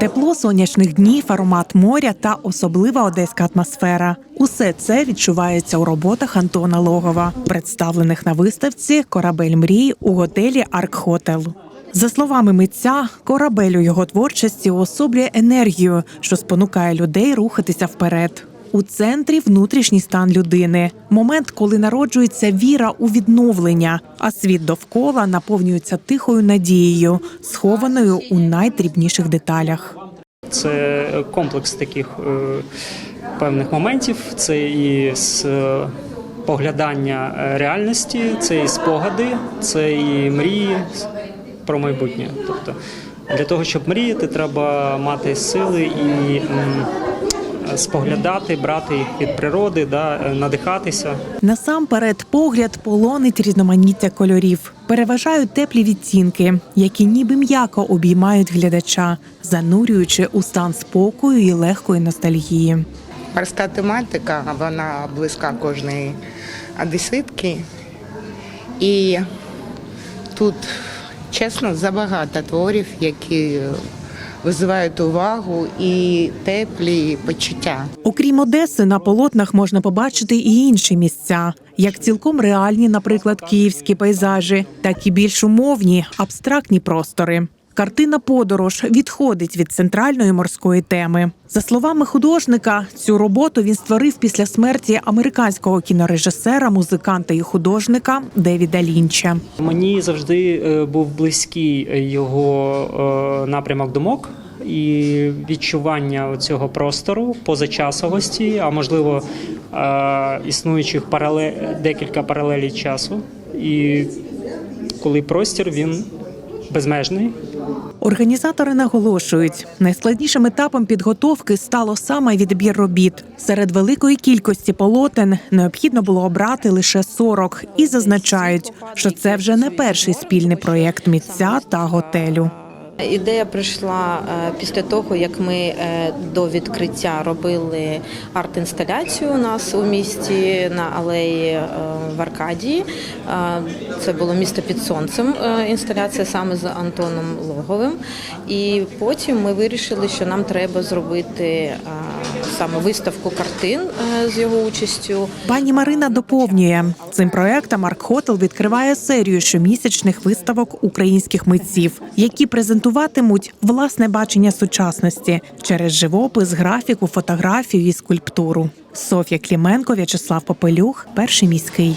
Тепло сонячних днів, аромат моря та особлива одеська атмосфера. Усе це відчувається у роботах Антона Логова, представлених на виставці Корабель мрій у готелі Арк Хотел. За словами митця, корабель у його творчості уособлює енергію, що спонукає людей рухатися вперед. У центрі внутрішній стан людини, момент, коли народжується віра у відновлення, а світ довкола наповнюється тихою надією, схованою у найдрібніших деталях. Це комплекс таких е, певних моментів. Це і е, поглядання е, реальності, це і спогади, це і мрії про майбутнє. Тобто для того, щоб мріяти, треба мати сили і споглядати, брати їх від природи, да, е, надихатися. Насамперед, погляд полонить різноманіття кольорів. Переважають теплі відтінки, які ніби м'яко обіймають глядача, занурюючи у стан спокою і легкої ностальгії. Морська тематика, вона близька кожної одеситки. І тут, чесно, забагато творів, які визивають увагу і теплі почуття. Окрім Одеси, на полотнах можна побачити і інші місця, як цілком реальні, наприклад, київські пейзажі, так і більш умовні, абстрактні простори. Картина Подорож відходить від центральної морської теми. За словами художника, цю роботу він створив після смерті американського кінорежисера, музиканта і художника Девіда Лінча. Мені завжди е, був близький його е, напрямок думок. І відчування цього простору позачасовості, а можливо е, існуючих парале... декілька паралелей часу. І коли простір він безмежний, Організатори наголошують, найскладнішим етапом підготовки стало саме відбір робіт. Серед великої кількості полотен необхідно було обрати лише 40 і зазначають, що це вже не перший спільний проєкт митця та готелю. Ідея прийшла е, після того, як ми е, до відкриття робили арт-інсталяцію у нас у місті на алеї е, в Аркадії. Це було місто під сонцем. Інсталяція саме з Антоном Логовим. І потім ми вирішили, що нам треба зробити саме виставку картин е, з його участю. Пані Марина доповнює цим проектом Арк Хотел відкриває серію щомісячних виставок українських митців, які презентуватимуть власне бачення сучасності через живопис, графіку, фотографію і скульптуру. Софія Кліменко, В'ячеслав Попелюх, перший міський.